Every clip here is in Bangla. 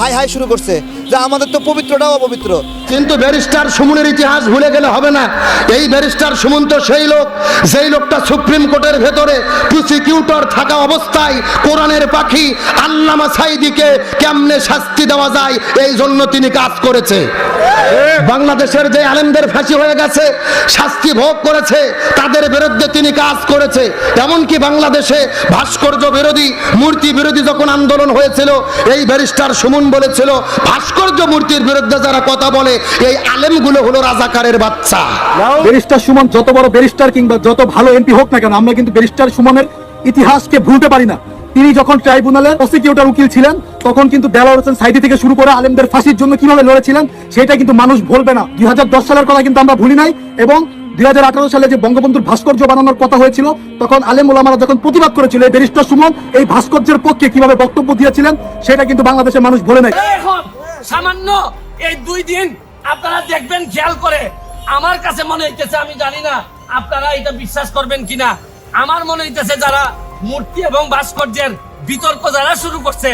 হাই হাই শুরু করছে। যে আমাদের তো পবিত্রটাও অপবিত্র। কিন্তু ব্যারিস্টার সুমনের ইতিহাস ভুলে গেলে হবে না। এই ব্যারিস্টার সুমন তো সেই লোক, যেই লোকটা সুপ্রিম কোর্টের ভেতরে প্রসিকিউটর থাকা অবস্থায় কোরআনের পাখি আল্লামা সাইদিকে কেমনে শাস্তি দেওয়া যায়, এই জন্য তিনি কাজ করেছে। বাংলাদেশের যে আলেমদের ফাঁসি হয়ে গেছে, শাস্তি ভোগ করেছে, তাদের বিরুদ্ধে তিনি কাজ করেছে। এমনকি বাংলাদেশে ভাস্কর্য বিরোধী, মূর্তি বিরোধী যখন আন্দোলন হয়েছিল, এই ব্যারিস্টার সুমন বলেছিল, ভাস্কর্য মূর্তির বিরুদ্ধে যারা কথা বলে এই আলেমগুলো হলো রাজাকারের বাচ্চা। ব্যারিস্টার সুমন যত বড় ব্যারিস্টার কিংবা যত ভালো এমপি হোক না কেন আমরা কিন্তু ব্যারিস্টার সুমনের ইতিহাসকে ভুলতে পারি না। তিনি যখন ট্রাইব্যুনালের প্রসিকিউটর উকিল ছিলেন তখন কিন্তু দেলাওয়ার হোসেন সাইদি থেকে শুরু করে আলেমদের ফাঁসির জন্য কীভাবে লড়েছিলেন সেটা কিন্তু মানুষ ভুলবে না। দুই সালের কথা কিন্তু আমরা ভুলি নাই এবং দুই হাজার আঠারো সালে যে বঙ্গবন্ধুর ভাস্কর্য বানানোর কথা হয়েছিল তখন আলেম ওলামারা যখন প্রতিবাদ করেছিল এই ব্যারিস্টার সুমন এই ভাস্কর্যের পক্ষে কীভাবে বক্তব্য দিয়েছিলেন সেটা কিন্তু বাংলাদেশের মানুষ ভুলে নাই। সামান্য এই দুই দিন আপনারা দেখবেন খেয়াল করে। আমার কাছে মনে হইতেছে আমি জানি না আপনারা এটা বিশ্বাস করবেন কিনা। আমার মনে হইতেছে যারা মূর্তি এবং ভাস্কর্যের বিতর্ক যারা শুরু করছে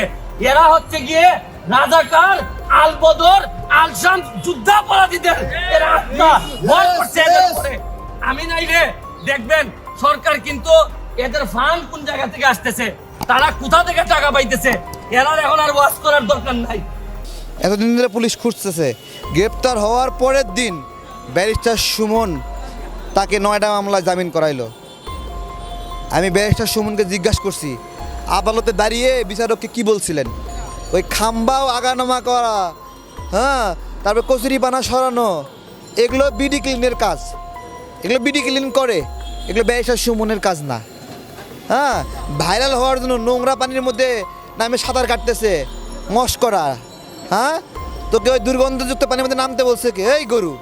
এরা হচ্ছে গিয়ে রাজাকার আল বদর আল শাম যুদ্ধাপরাধীদের। এরা আত্মা ভয় করছে আমি নাই রে দেখবেন সরকার কিন্তু এদের ফান্ড কোন জায়গা থেকে আসতেছে? তারা কোথা থেকে টাকা পাইতেছে? এরা এখন আর ওয়াশ করার দরকার নাই। এতদিন ধরে পুলিশ খুঁজতেছে। গ্রেপ্তার হওয়ার পরের দিন ব্যারিস্টার সুমন তাকে নয়টা মামলায় জামিন করাইলো। আমি ব্যারিস্টার সুমনকে জিজ্ঞাসা করছি, আদালতে দাঁড়িয়ে বিচারককে কি বলছিলেন? ওই খাম্বাও আগানামা করা হ্যাঁ তারপর কচুরি পানা সরানো, এগুলো বিডি ক্লিনের কাজ। এগুলো বিডি ক্লিন করে, এগুলো ব্যারিস্টার সুমনের কাজ না। হ্যাঁ ভাইরাল হওয়ার জন্য নোংরা পানির মধ্যে নামে সাঁতার কাটতেছে, মস্করা। হ্যাঁ? তোকে ওই দুর্গন্ধযুক্ত পানির মধ্যে নামতে বলছে কে? এই গরু।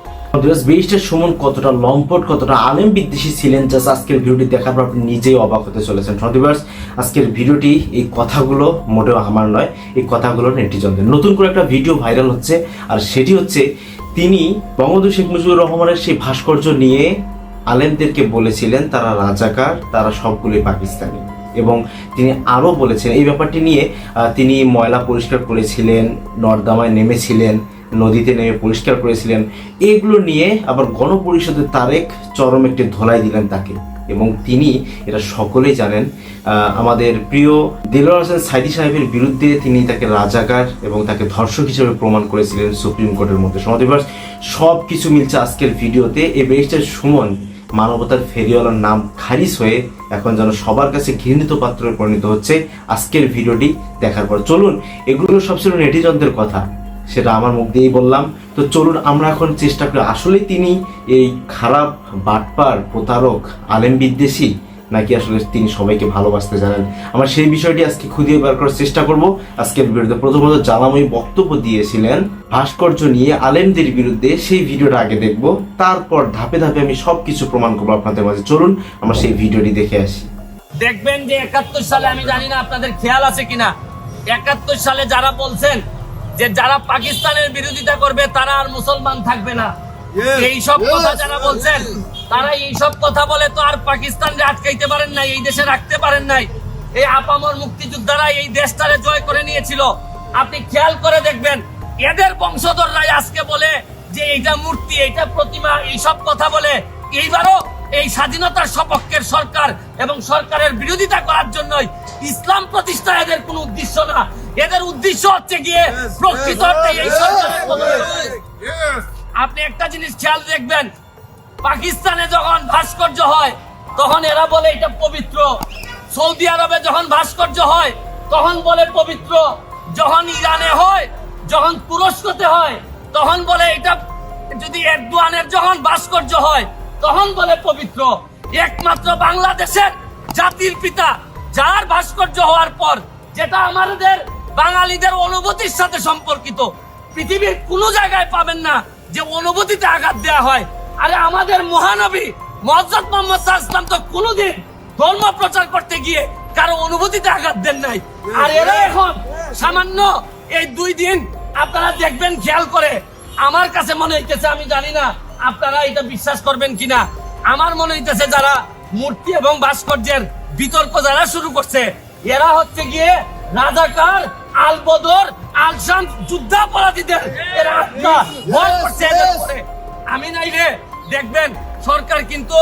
সুমন কতটা লম্পট, কতটা আলেম বিদ্বেষী ছিলেন জাস্ট আজকের ভিডিওটি দেখার পর আপনি নিজেই অবাক হতে চলেছেন। সদিবার্স আজকের ভিডিওটি এই কথাগুলো মোটেও আমার নয়, এই কথাগুলো নেটিজনদের। নতুন করে একটা ভিডিও ভাইরাল হচ্ছে, আর সেটি হচ্ছে তিনি বঙ্গবন্ধু শেখ মুজিবুর রহমানের সেই ভাস্কর্য নিয়ে আলেমদেরকে বলেছিলেন, তারা রাজাকার, তারা সবগুলোই পাকিস্তানি। এবং তিনি আরও বলেছেন, এই ব্যাপারটি নিয়ে তিনি ময়লা পরিষ্কার করেছিলেন, নর্দমায় নেমেছিলেন, নদীতে নেমে পরিষ্কার করেছিলেন। এগুলো নিয়ে আবার গণপরিষদের তারেক চরম একটি ধোলাই দিলেন তাকে এবং তিনি, এটা সকলেই জানেন আমাদের প্রিয় দিলওয়ার হোসেন সাইদি সাহেবের বিরুদ্ধে তিনি তাকে রাজাকার এবং তাকে ধর্ষক হিসেবে প্রমাণ করেছিলেন সুপ্রিম কোর্টের মধ্যে। সমাধিবাস সব কিছু মিলছে আজকের ভিডিওতে। এই ব্যারিস্টার সুমন মানবতার ফেরিওয়ালার নাম খারিজ হয়ে এখন যেন সবার কাছে ঘৃণিত পাত্রে পরিণত হচ্ছে আজকের ভিডিওটি দেখার পর। চলুন, এগুলো সব ছিল নেটিজনদের কথা, সেটা আমার মুখ দিয়েই বললাম। তো চলুন, আমরা এখন চেষ্টা করি। আসলে তিনি এই খারাপ বাটপার প্রতারক, আলেম বিদ্বেষী নাকি আসলে তিনি সবাইকে ভালোবাসতে জানেন? আমরা সেই বিষয়টি আজকে খুঁজিয়ে বার করার চেষ্টা করব। আজকের ভিডিওতে প্রথমত জ্বালাময়ী বক্তব্য দিয়েছিলেন। ভাস্কর্য নিয়ে আলেমদের বিরুদ্ধে সেই ভিডিওটা আগে দেখব। তারপর ধাপে ধাপে আমি সবকিছু প্রমাণ করব আপনাদের মাঝে। চলুন, আমরা সেই ভিডিওটি দেখে আসি। দেখবেন যে একাত্তর সালে, আমি জানি না আপনাদের খেয়াল আছে কিনা, একাত্তর সালে যারা বলছেন যে যারা পাকিস্তানের বিরোধিতা করবে, তারা আর মুসলমান থাকবে না। এই সব কথা যারা বলছেন তারা এই সব কথা বলে তো আর পাকিস্তানকে আটকাইতে পারেন নাই এই দেশে রাখতে পারেন নাই। এই আপামর মুক্তিযোদ্ধারা এই দেশটারে জয় করে নিয়েছিল। আপনি খেয়াল করে দেখবেন এদের বংশধররাই আজকে বলে যে এইটা মূর্তি এইটা প্রতিমা এই সব কথা বলে। এইবারও এই স্বাধীনতার সপক্ষের সরকার এবং সরকারের বিরোধিতা করার জন্যই ইসলাম প্রতিষ্ঠা এদের কোনো উদ্দেশ্য না। এদের উদ্দেশ্য হচ্ছে গিয়ে প্রকৃত এই সরকারের। আপনি একটা জিনিস খেয়াল দেখবেন, পাকিস্তানে যখন ভাস্কর্য হয়, তখন এরা বলে এটা পবিত্র। সৌদি আরবে যখন ভাস্কর্য হয়, তখন বলে পবিত্র। যখন ইরানে হয়, যখন তুরস্কতে হয়, তখন বলে এটা যদি এরদোয়ানের যখন ভাস্কর্য হয়, তখন বলে পবিত্র। একমাত্র বাংলাদেশের জাতির পিতা যার ভাস্কর্য হওয়ার পর, যেটা আমাদের বাঙালিদের অনুভূতির সাথে সম্পর্কিত, পৃথিবীর কোনো জায়গায় পাবেন না। যে অনুভূতিতে আঘাত দেওয়া হয়। আরে আমাদের মহানবী মহজরত মোহাম্মদ তো কোনোদিন ধর্ম প্রচার করতে গিয়ে কারও অনুভূতিতে আঘাত দেন নাই। আর এরা এখন সামান্য এই দুই দিন আপনারা দেখবেন খেয়াল করে। আমার কাছে মনে হইতেছে, আমি জানি না আপনারা এটা বিশ্বাস করবেন কিনা। আমার মনে হইতেছে যারা মূর্তি এবং ভাস্কর্যের বিতর্ক যারা শুরু করছে, এরা হচ্ছে গিয়ে রাজাকার আল বদর আল শাম যুদ্ধাপরাধীদের এরা আত্মা ভয় করছে এদের উপরে। আমি নাই রে দেখবেন সরকার কিন্তু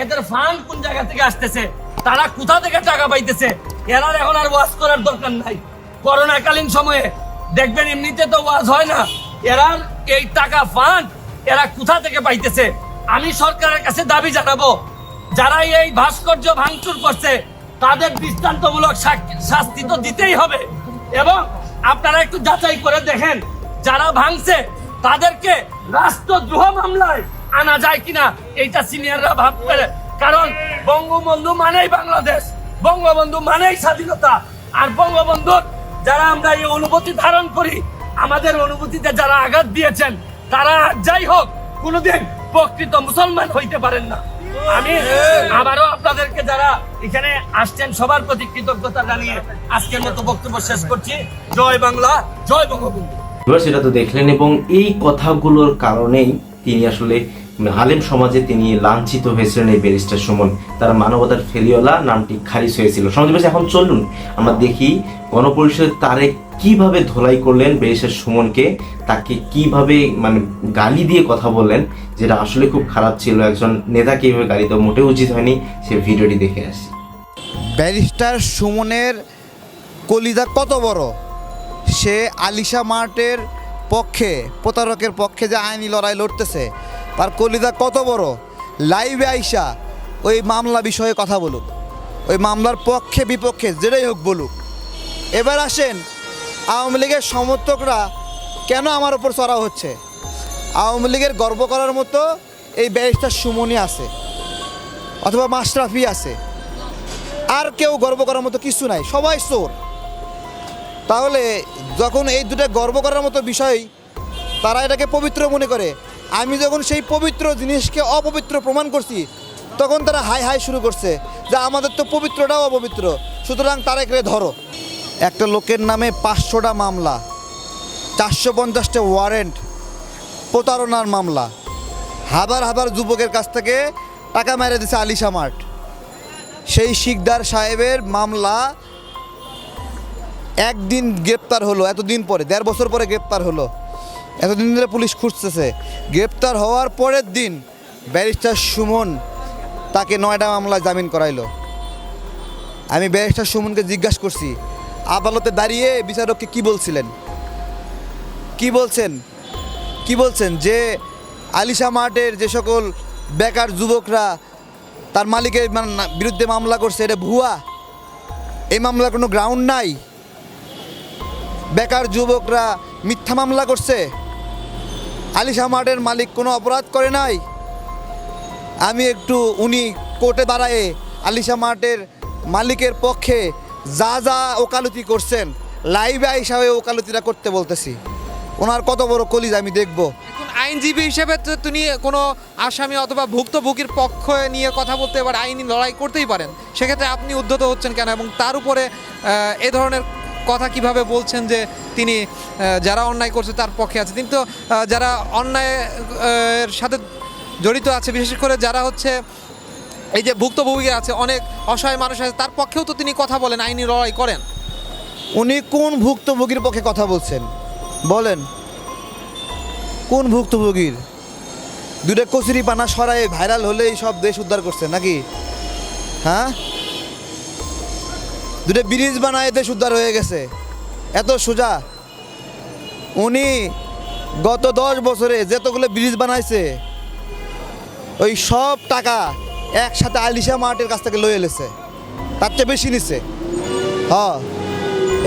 এদের ফান্ড কোন জায়গা থেকে আসতেছে? তারা কোথা থেকে টাকা পাইতেছে? এরা এখন আর ওয়াজ করার দরকার নাই। করোনাকালীন সময়ে দেখবেন এমনিতে তো ওয়াজ হয় না। এরা এই টাকা ফান্ড এরা কোথা থেকে পাইতেছে? আমি সরকারের কাছে দাবি জানাব যারা এই ভাস্কর্য ভাঙচুর করছে তাদের দৃষ্টান্তমূলক শাস্তি তো দিতেই হবে। এবং আপনারা একটু যাচাই করে দেখেন, যারা ভাঙছে, তাদেরকে রাষ্ট্রদ্রোহ মামলায় আনা যায় কিনা, এইটা সিনিয়ররা ভাববে কারণ বঙ্গবন্ধু মানেই বাংলাদেশ, বঙ্গবন্ধু মানেই স্বাধীনতা। আর বঙ্গবন্ধুর যারা আমরা এই অনুভূতি ধারণ করি, আমাদের অনুভূতিতে যারা আঘাত দিয়েছেন, তারা যাই হোক, কোনোদিন প্রকৃত মুসলমান হইতে পারেন না। আমি আবারও আপনাদেরকে যারা এখানে আসছেন, সবার প্রতি কৃতজ্ঞতা জানিয়ে আজকের মতো বক্তব্য শেষ করছি। জয় বাংলা, জয় বঙ্গবন্ধু। সেটা তো দেখলেন এবং এই কথাগুলোর কারণেই তিনি আসলে হালিম সমাজে তিনি লাঞ্ছিত হয়েছিলেন এই ব্যারিস্টার সুমন। তার মানবতার ফেরিওয়ালা নামটি খারিজ হয়েছিল। সমাজ এখন চলুন আমরা দেখি গণপরিষদ তারে কীভাবে ধোলাই করলেন ব্যারিস্টার সুমনকে, তাকে কীভাবে মানে গালি দিয়ে কথা বললেন, যেটা আসলে খুব খারাপ ছিল। একজন নেতাকে এইভাবে গালি দেওয়া মোটেও উচিত হয়নি। সে ভিডিওটি দেখে আসি। ব্যারিস্টার সুমনের কলিদা কত বড়? সে আলিশা মার্টের পক্ষে, প্রতারকের পক্ষে যে আইনি লড়াই লড়তেছে তার কলিজা কত বড়? লাইভে আইসা ওই মামলা বিষয়ে কথা বলুক। ওই মামলার পক্ষে, বিপক্ষে, যেটাই হোক বলুক। এবার আসেন আওয়ামী লীগের সমর্থকরা কেন আমার ওপর চড়া হচ্ছে? আওয়ামী লীগের গর্ব করার মতো এই ব্যারিস্টার সুমনি আছে, অথবা মাশরাফি আছে। আর কেউ গর্ব করার মতো কিছু নাই, সবাই চোর। তাহলে যখন এই দুটো গর্ব করার মতো বিষয় তারা এটাকে পবিত্র মনে করে আমি যখন সেই পবিত্র জিনিসকে অপবিত্র প্রমাণ করছি, তখন তারা হাই হাই শুরু করছে যে আমাদের তো পবিত্রটাও অপবিত্র, সুতরাং তারা এখানে ধরো। একটা লোকের নামে পাঁচশোটা মামলা, চারশো পঞ্চাশটা ওয়ারেন্ট প্রতারণার মামলা হাবার হাবার যুবকের কাছ থেকে টাকা মেরে দিছে আলিশা মার্ট সেই শিকদার সাহেবের মামলা একদিন গ্রেপ্তার হলো, এতদিন পরে, দেড় বছর পরে গ্রেপ্তার হলো। এতদিন ধরে পুলিশ খুঁজতেছে। গ্রেপ্তার হওয়ার পরের দিন ব্যারিস্টার সুমন তাকে নয়টা মামলায় জামিন করাইলো। আমি ব্যারিস্টার সুমনকে জিজ্ঞাসা করছি, আদালতে দাঁড়িয়ে বিচারককে কি বলছিলেন? কি বলছেন? কি বলছেন যে আলিশা মার্টের যে সকল বেকার যুবকরা তার মালিকের বিরুদ্ধে মামলা করছে, এটা ভুয়া? এই মামলার কোনো গ্রাউন্ড নাই? বেকার যুবকরা মিথ্যা মামলা করছে? আলিশা মার্টের মালিক কোনো অপরাধ করে নাই। আমি একটু উনি কোর্টে দাঁড়ায়ে আলিশা মার্টের মালিকের পক্ষে যা যা ওকালতি করছেন, লাইভে হয়ে ওকালতিটা করতে বলতেছি। ওনার কত বড় কলিজ আমি দেখব। আইনজীবী হিসেবে তো তিনি কোনো আসামি অথবা ভুক্তভোগীর পক্ষ নিয়ে কথা বলতে এবার আইনি লড়াই করতেই পারেন। সেক্ষেত্রে আপনি উদ্ধত হচ্ছেন কেন? এবং তার উপরে এ ধরনের কথা কীভাবে বলছেন যে তিনি যারা অন্যায় করছে তার পক্ষে আছে? কিন্তু যারা অন্যায় আহ, এর সাথে জড়িত আছে বিশেষ করে যারা হচ্ছে এই যে ভুক্তভোগী আছে অনেক অসহায় মানুষ আছে তার পক্ষেও তো তিনি কথা বলেন আইনি লড়াই করেন। উনি কোন ভুক্তভোগীর পক্ষে কথা বলছেন? বলেন। কোন ভুক্তভোগীর? দুটো কচুরি পানা সরাই ভাইরাল হলেই সব দেশ উদ্ধার করছে নাকি? হ্যাঁ? দুটো ব্রিজ বানায় দেশ উদ্ধার হয়ে গেছে। এত সোজা। উনি গত দশ বছরে যতগুলো ব্রিজ বানাইছে, ওই সব টাকা একসাথে আলিশা মার্টের কাছ থেকে লয়ে এলেছে তার চেয়ে বেশি নিচ্ছে হ্যাঁ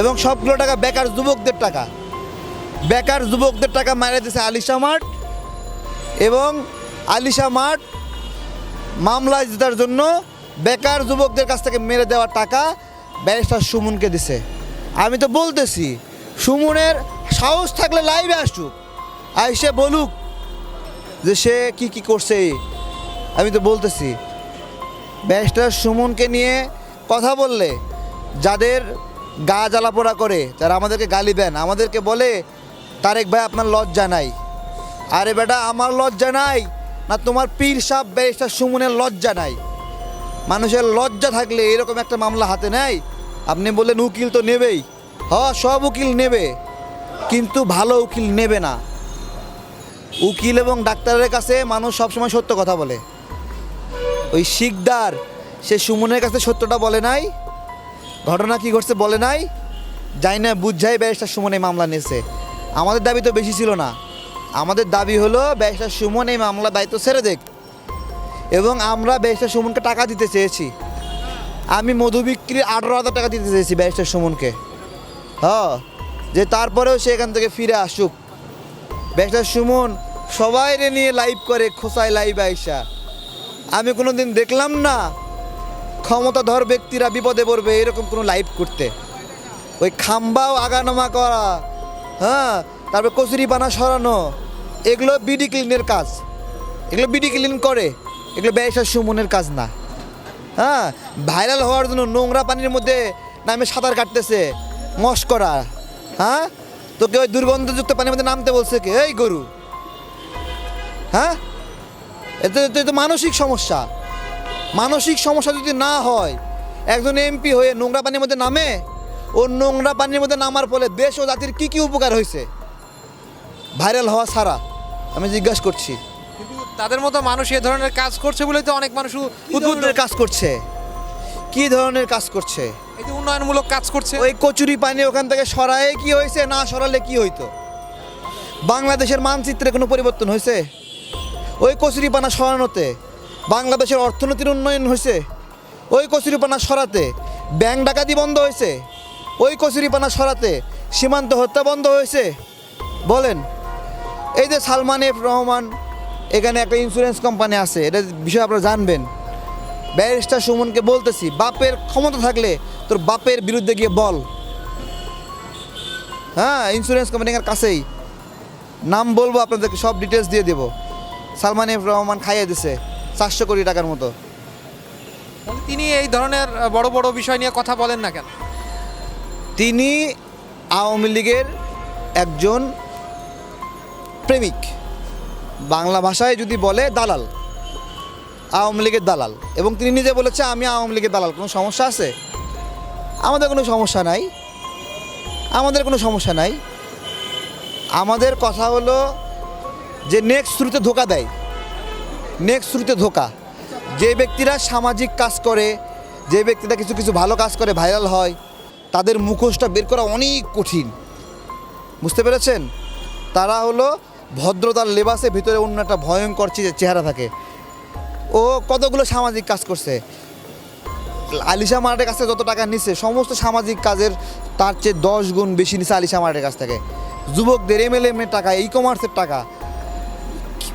এবং সবগুলো টাকা বেকার যুবকদের টাকা। বেকার যুবকদের টাকা মারা দিয়েছে আলিশা মার্ট এবং আলিশা মার্ট মামলায় জেতার জন্য বেকার যুবকদের কাছ থেকে মেরে দেওয়া টাকা ব্যারিস্টার সুমনকে দিছে। আমি তো বলতেছি, সুমনের সাহস থাকলে লাইভে আসুক। আইসে বলুক যে সে কি কি করছে। আমি তো বলতেছি, ব্যারিস্টার সুমনকে নিয়ে কথা বললে যাদের গা জ্বালাপোড়া করে, যারা আমাদেরকে গালি দেন, আমাদেরকে বলে, তারেক ভাই, আপনার লজ্জা নাই। আরে বেটা, আমার লজ্জা নাই, না তোমার পীর সাহ ব্যারিস্টার সুমনের লজ্জা নাই। মানুষের লজ্জা থাকলে এরকম একটা মামলা হাতে নেয়? আপনি বললেন উকিল তো নেবেই। হ, সব উকিল নেবে, কিন্তু ভালো উকিল নেবে না। উকিল এবং ডাক্তারের কাছে মানুষ সবসময় সত্য কথা বলে। ওই শিকদার, সে সুমনের কাছে সত্যটা বলে নাই? ঘটনা কি ঘটছে বলে নাই? যাই না বুঝাই ব্যারিস্টার সুমন এই মামলা নিয়েছে। আমাদের দাবি তো বেশি ছিল না। আমাদের দাবি হলো, ব্যারিস্টার সুমন এই মামলা দায়িত্ব ছেড়ে দেখ এবং আমরা ব্যারিস্টার সুমনকে টাকা দিতে চেয়েছি। আমি মধু বিক্রির আঠারো হাজার টাকা দিতে চেয়েছি ব্যারিস্টার সুমনকে। হ্যাঁ যে তারপরেও সে এখান থেকে ফিরে আসুক। ব্যারিস্টার সুমন সবাই নিয়ে লাইভ করে, খোসায় লাইভ আইসা। আমি কোনো দিন দেখলাম না ক্ষমতাধর ব্যক্তিরা বিপদে পড়বে এরকম কোনো লাইভ করতে। ওই খাম্বাও আগানামা করা হ্যাঁ তারপর কচুরি পানা সরানো, এগুলো বিডি ক্লিনের কাজ। এগুলো বিডি ক্লিন করে। এগুলো ব্যবসা সুমনের কাজ না। হ্যাঁ ভাইরাল হওয়ার জন্য নোংরা পানির মধ্যে নামে সাঁতার কাটতেছে, মশ করা। হ্যাঁ তোকে ওই দুর্গন্ধযুক্ত পানির মধ্যে নামতে বলছে কে? এই গরু। হ্যাঁ এতে তো মানসিক সমস্যা। মানসিক সমস্যা যদি না হয়, একজন এমপি হয়ে নোংরা পানির মধ্যে নামে, ও নোংরা পানির মধ্যে নামার ফলে দেশ ও জাতির কি কি উপকার হয়েছে? ভাইরাল হওয়া ছাড়া, আমি জিজ্ঞাসা করছি। তাদের মতো মানুষ এ ধরনের কাজ করছে বলেই তো অনেক মানুষ উ- কি উদ্বুদ্ধ। কাজ করছে? কি ধরনের কাজ করছে? এই যে উন্নয়নমূলক কাজ করছে। ওই কচুরি পানি ওখান থেকে সরায়ে কি হয়েছে? না সরালে কি হইতো? বাংলাদেশের মানচিত্রে কোনো পরিবর্তন হয়েছে? ওই কচুরি পানা সরানোতে বাংলাদেশের অর্থনীতির উন্নয়ন হয়েছে? ওই কচুরি পানা সরাতে ব্যাংক ডাকাতি বন্ধ হয়েছে? ওই কচুরি পানা সরাতে সীমান্ত হত্যা বন্ধ হয়েছে? বলেন। এই যে সালমান এফ রহমান এখানে একটা ইন্স্যুরেন্স কোম্পানি আছে এটা বিষয়ে আপনারা জানবেন। ব্যারিস্টার সুমনকে বলতেছি বাপের ক্ষমতা থাকলে তোর বাপের বিরুদ্ধে গিয়ে বল। হ্যাঁ ইন্স্যুরেন্স কোম্পানির কাছেই। নাম বলব আপনাদেরকে সব ডিটেলস দিয়ে দেবো। সালমান এফ রহমান খাইয়ে দিছে চারশো কোটি টাকার মতো। তিনি এই ধরনের বড় বড় বিষয় নিয়ে কথা বলেন না কেন? তিনি আওয়ামী লীগের একজন প্রেমিক। বাংলা ভাষায় যদি বলে দালাল, আওয়ামী লীগের দালাল, এবং তিনি নিজে বলেছে, আমি আওয়ামী লীগের দালাল, কোনো সমস্যা আছে? আমাদের কোনো সমস্যা নাই। আমাদের কোনো সমস্যা নাই। আমাদের কথা হলো যে নেক্সট শুরুতে ধোকা দেয়। নেক্সট শুরুতে ধোকা। যে ব্যক্তিরা সামাজিক কাজ করে, যে ব্যক্তিরা কিছু কিছু ভালো কাজ করে ভাইরাল হয়, তাদের মুখোশটা বের করা অনেক কঠিন। বুঝতে পেরেছেন? তারা হলো ভদ্রতার লেবাসে ভিতরে অন্য একটা ভয়ঙ্কর চেহারা থাকে। ও কতগুলো সামাজিক কাজ করছে? আলিশা মার্টের কাছ যত টাকা নিচ্ছে সমস্ত সামাজিক কাজের তার চেয়ে দশ গুণ বেশি নিচ্ছে আলিশা মার্টের কাছ থেকে। যুবকদের এম এল এম টাকা ই কমার্সের টাকা।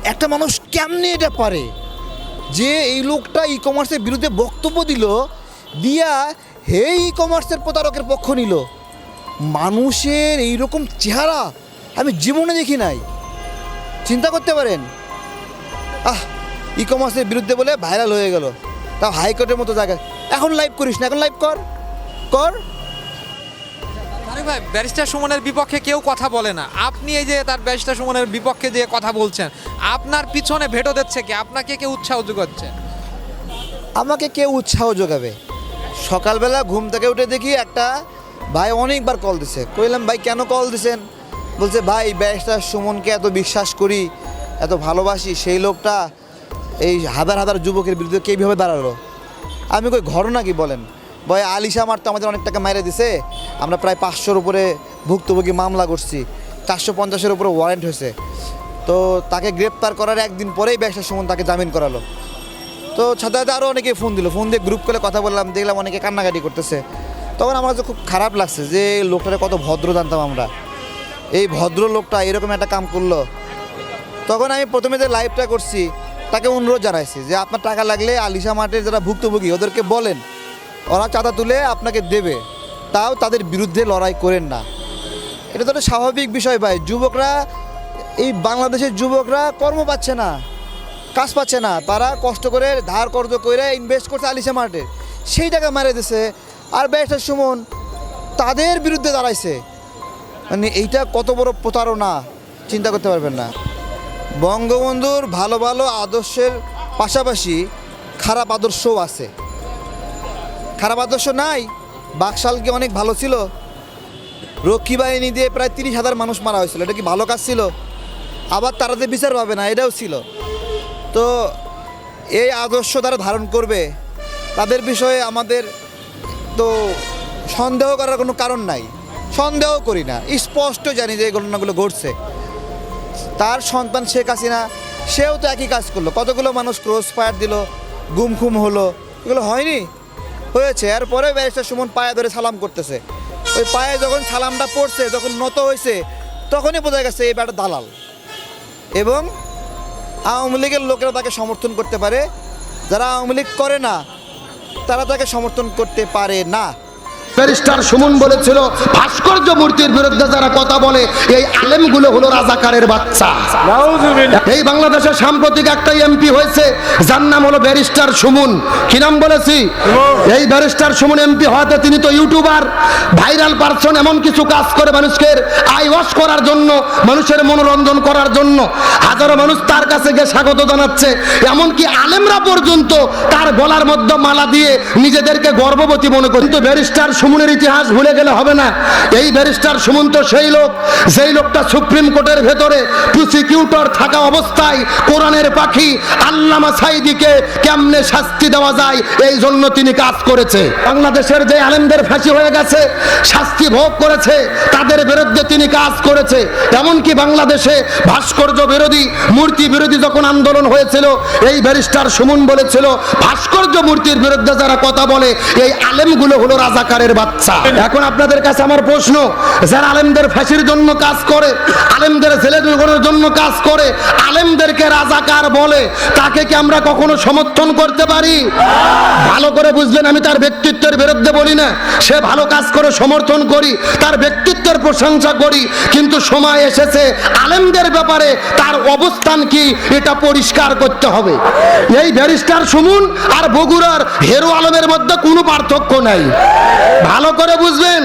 একটা মানুষ কেমনে এটা পারে? যে এই লোকটা ই কমার্সের বিরুদ্ধে বক্তব্য দিল, দিয়া হে ই কমার্সের প্রতারকের পক্ষ নিল। মানুষের এইরকম চেহারা আমি জীবনে দেখি নাই। চিন্তা করতে পারেন? আহ ই কমার্সের বিরুদ্ধে বলে ভাইরাল হয়ে গেল। তাও হাইকোর্টের মতো জায়গায়। এখন লাইভ করিস না এখন লাইভ কর। কর। আরে ভাই ব্যারিস্টার সুমনের বিপক্ষে কেউ কথা বলে না। আপনি এই যে তার ব্যারিস্টার সুমনের বিপক্ষে যে কথা বলছেন আপনার পিছনে ভেটো দিচ্ছে কি? আপনাকে কেউ উৎসাহ যোগাচ্ছে? আমাকে কেউ উৎসাহ যোগাবে? সকালবেলা ঘুম থেকে উঠে দেখি একটা ভাই অনেকবার কল দিছে। কইলাম ভাই কেন কল দিছেন? বলছে, ভাই, ব্যারিস্টার সুমনকে এত বিশ্বাস করি, এত ভালোবাসি, সেই লোকটা এই হাজার হাজার যুবকের বিরুদ্ধে কীভাবে দাঁড়াল? আমি কই ঘটনা কি বলেন। ভাই, আলিশা মার তো আমাদের অনেক টাকা মাইরে দিছে। আমরা প্রায় পাঁচশোর উপরে ভুক্তভোগী মামলা করছি। চারশো পঞ্চাশের উপরে ওয়ারেন্ট হয়েছে। তো তাকে গ্রেপ্তার করার একদিন পরেই ব্যারিস্টার সুমন তাকে জামিন করালো। তো সাথে সাথে আরও অনেকে ফোন দিল। ফোন দিয়ে গ্রুপ করে কথা বললাম, দেখলাম অনেকে কান্নাকাটি করতেছে। তখন আমার কাছে খুব খারাপ লাগছে যে, এই লোকটাকে কত ভদ্র জানতাম আমরা। এই ভদ্র লোকটা এরকম একটা কাম করল। তখন আমি প্রথমে যে লাইভটা করছি, তাকে অনুরোধ জানাইছি যে আপনার টাকা লাগলে আলিশা মাঠের যারা ভুক্তভোগী, ওদেরকে বলেন। ওরা চাঁদা তুলে আপনাকে দেবে। তাও তাদের বিরুদ্ধে লড়াই করেন না। এটা তো একটা স্বাভাবিক বিষয় ভাই। যুবকরা, এই বাংলাদেশের যুবকরা কর্ম পাচ্ছে না, কাজ পাচ্ছে না। তারা কষ্ট করে ধার কর্জ করে ইনভেস্ট করছে আলিশা মার্টে সেই টাকা মারে দিছে। আর ব্যবসার সুমন, তাদের বিরুদ্ধে দাঁড়াইছে। মানে এইটা কত বড় প্রতারণা? চিন্তা করতে পারবেন না। বঙ্গবন্ধুর ভালো ভালো আদর্শের পাশাপাশি খারাপ আদর্শও আছে। খারাপ আদর্শ নাই বাকশাল কি অনেক ভালো ছিল। রক্ষী বাহিনী দিয়ে প্রায় তিরিশ হাজার মানুষ মারা হয়েছিল, এটা কি ভালো কাজ ছিল? আবার তারা যে বিচার পাবে না, এটাও ছিল। তো এই আদর্শ তারা ধারণ করবে, তাদের বিষয়ে আমাদের তো সন্দেহ করার কোনো কারণ নাই। সন্দেহ করি না। স্পষ্ট জানি যে এই ঘটনাগুলো ঘটছে। তার সন্তান শেখ হাসিনা, সেও তো একই কাজ করল। কতগুলো মানুষ ক্রস ফায়ার দিল গুম খুম হলো, এগুলো হয়নি। হয়েছে। এরপরে ব্যারিস্টার সুমন পায়ে ধরে সালাম করতেছে। ওই পায়ে যখন সালামটা পড়ছে, যখন নত হয়েছে, তখনই বোঝা গেছে এই ব্যাটা দালাল। এবং আওয়ামী লীগের লোকেরা তাকে সমর্থন করতে পারে। যারা আওয়ামী লীগ করে না, তারা তাকে সমর্থন করতে পারে না। ব্যারিস্টার সুমন বলেছিল ভাস্কর্য মূর্তির বিরুদ্ধে যারা কথা বলে এই আলেমগুলো হলো রাজাকারের বাচ্চা। এই বাংলাদেশে সাম্প্রতিক একটা এমপি হয়েছে যার নাম হলো ব্যারিস্টার সুমন। কি নাম বলেছি? এই ব্যারিস্টার সুমন এমপি হওয়াতে তিনি তো ইউটিউবার ভাইরাল পারসন এমন কিছু কাজ করে মানুষকে আই ওয়াশ করার জন্য মানুষের মনোরঞ্জন করার জন্য। হাজারো মানুষ তার কাছে গিয়ে স্বাগত জানাচ্ছে এমনকি আলেমরা পর্যন্ত তার গলার মধ্যে মালা দিয়ে নিজেদেরকে গর্ভবতী মনে করে কিন্তু ব্যারিস্টার সুমনের ইতিহাস ভুলে গেলে হবে না। এই ব্যারিস্টার সুমন তো সেই লোক, যেই লোকটা সুপ্রিম কোর্টের ভেতরে প্রসিকিউটর থাকা অবস্থায় কোরআনের পাখি আল্লামা সাইদিকে কেমনে শাস্তি দেওয়া যায়, এই জন্য তিনি কাজ করেছে। বাংলাদেশের যে আলেমদের ফাঁসি হয়ে গেছে, শাস্তি ভোগ করেছে, তাদের বিরুদ্ধে তিনি কাজ করেছে। এমনকি বাংলাদেশে ভাস্কর্য বিরোধী, মূর্তি বিরোধী যখন আন্দোলন হয়েছিল, এই ব্যারিস্টার সুমন বলেছিল, ভাস্কর্য মূর্তির বিরুদ্ধে যারা কথা বলে, এই আলেমগুলো হলো রাজাকারের বাচ্চা। এখন আপনাদের কাছে আমার প্রশ্ন, যারা আলেমদের ফাঁসির জন্য কাজ করে, আলেমদের দুর্গণের জন্য কাজ করে, আলেমদেরকে রাজাকার বলে, তাকে কি আমরা কখনো সমর্থন করতে পারি? ভালো করে বুঝবেন আমি তার ব্যক্তিত্বের বিরুদ্ধে বলি না। সে ভালো কাজ করে, সমর্থন করি, তার ব্যক্তিত্বের প্রশংসা করি, কিন্তু সময় এসেছে, আলেমদের ব্যাপারে তার অবস্থান কি, এটা পরিষ্কার করতে হবে। এই ব্যারিস্টার সুমন আর বগুড়ার হেরো আলমের মধ্যে কোনো পার্থক্য নাই। ভালো করে বুঝবেন,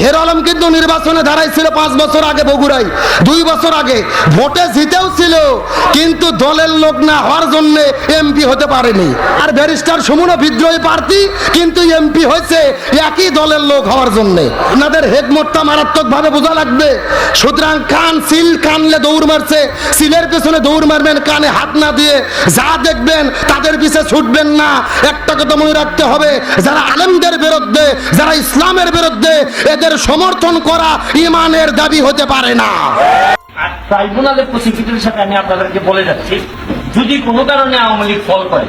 হের আলম কিন্তু নির্বাচনে দাঁড়াইছিল পাঁচ বছর আগে বগুড়ায়, দুই বছর আগে। ভোটে জিতেও ছিল, কিন্তু দলের লোক না হওয়ার জন্য এমপি হতে পারেনি। আর ব্যারিস্টার সুমনও বিদ্রোহী প্রার্থী কিন্তু এমপি হয়েছে, একই দলের লোক হওয়ার জন্য। আপনাদের হেডমোটটা মারাত্মক ভাবে বোঝা লাগবে। সুতরাং কান সিল কানলে দৌড় মারছে, সিলের পেছনে দৌড় মারবেন, কানে হাত না দিয়ে যা দেখবেন, তাদের পিছে ছুটবেন না। একটা কথা মনে রাখতে হবে, যারা আলেমদের বিরুদ্ধে, যারা ইসলামের বিরুদ্ধে এদের সমর্থন করা ইমানের দাবি হতে পারে না। ট্রাইব্যুনালের প্রসিকিউটরের সাথে আমি আপনাদেরকে বলে যাচ্ছি, যদি কোনো কারণে আওয়ামী লীগ ফল করে,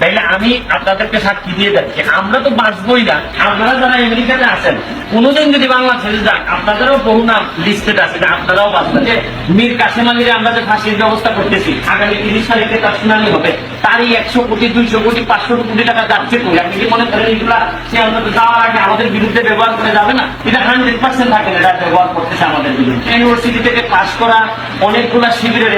তাইলে আমি আপনাদেরকে সাক্ষী দিয়ে যাচ্ছি আমরা তো বাঁচবই না। আপনারা যারা আমেরিকাতে আছেন, কোনোদিন যদি বাংলাদেশে যান, আপনাদেরও বহু নাম লিস্টেড আছে, যে আপনারাও বাঁচবেন। যে মীর কাসেম আলীর আমরা যে ফাঁসির ব্যবস্থা করতেছি, আগামী তিরিশ তারিখে তার শুনানি হবে। তারই একশো কোটি দুইশো কোটি পাঁচশো কোটি টাকা যাচ্ছে কই আপনি কি মনে করেন এগুলা সে অন্তত যাওয়ার আগে আমাদের বিরুদ্ধে ব্যবহার করে যাবে না? এটা হান্ড্রেড পার্সেন্ট থাকে এটা ব্যবহার করতেছে আমাদের বিরুদ্ধে। ইউনিভার্সিটি থেকে পাশ করা অনেকগুলা শিবিরের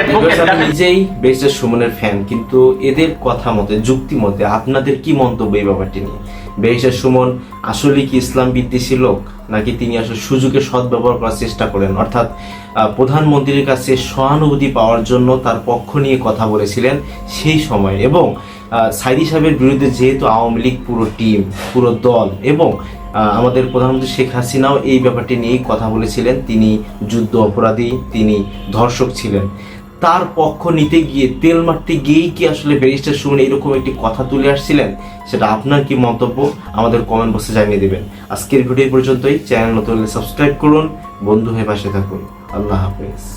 নিজেই বেস্টার সুমনের ফ্যান কিন্তু এদের কথা মতে যুক্তি মতে আপনাদের কি মন্তব্য এই ব্যাপারটি নিয়ে? বেস্টার সুমন, আসলে কি ইসলাম বিদ্বেষী লোক? নাকি তিনি আসলে সুযোগের সদ্ব্যবহার করার চেষ্টা করেন? অর্থাৎ প্রধানমন্ত্রীর কাছে সহানুভূতি পাওয়ার জন্য তার পক্ষ নিয়ে কথা বলেছিলেন সেই সময়। এবং সাইদি সাহেবের বিরুদ্ধে যেহেতু আওয়ামী লীগ পুরো টিম, পুরো দল এবং আমাদের প্রধানমন্ত্রী শেখ হাসিনাও এই ব্যাপারটি নিয়েই কথা বলেছিলেন। তিনি যুদ্ধ অপরাধী, তিনি ধর্ষক ছিলেন। তার পক্ষ নিতে গিয়ে তেল মারতে গিয়েই কি আসলে ব্যারিস্টার সুমন এরকম একটি কথা তুলে আসছিলেন? সেটা আপনার কি মন্তব্য? আমাদের কমেন্ট বক্সে জানিয়ে দেবেন। আজকের ভিডিও পর্যন্তই। চ্যানেল নতুন সাবস্ক্রাইব করুন। বন্ধু হয়ে পাশে থাকুন। আল্লাহ হাফেজ।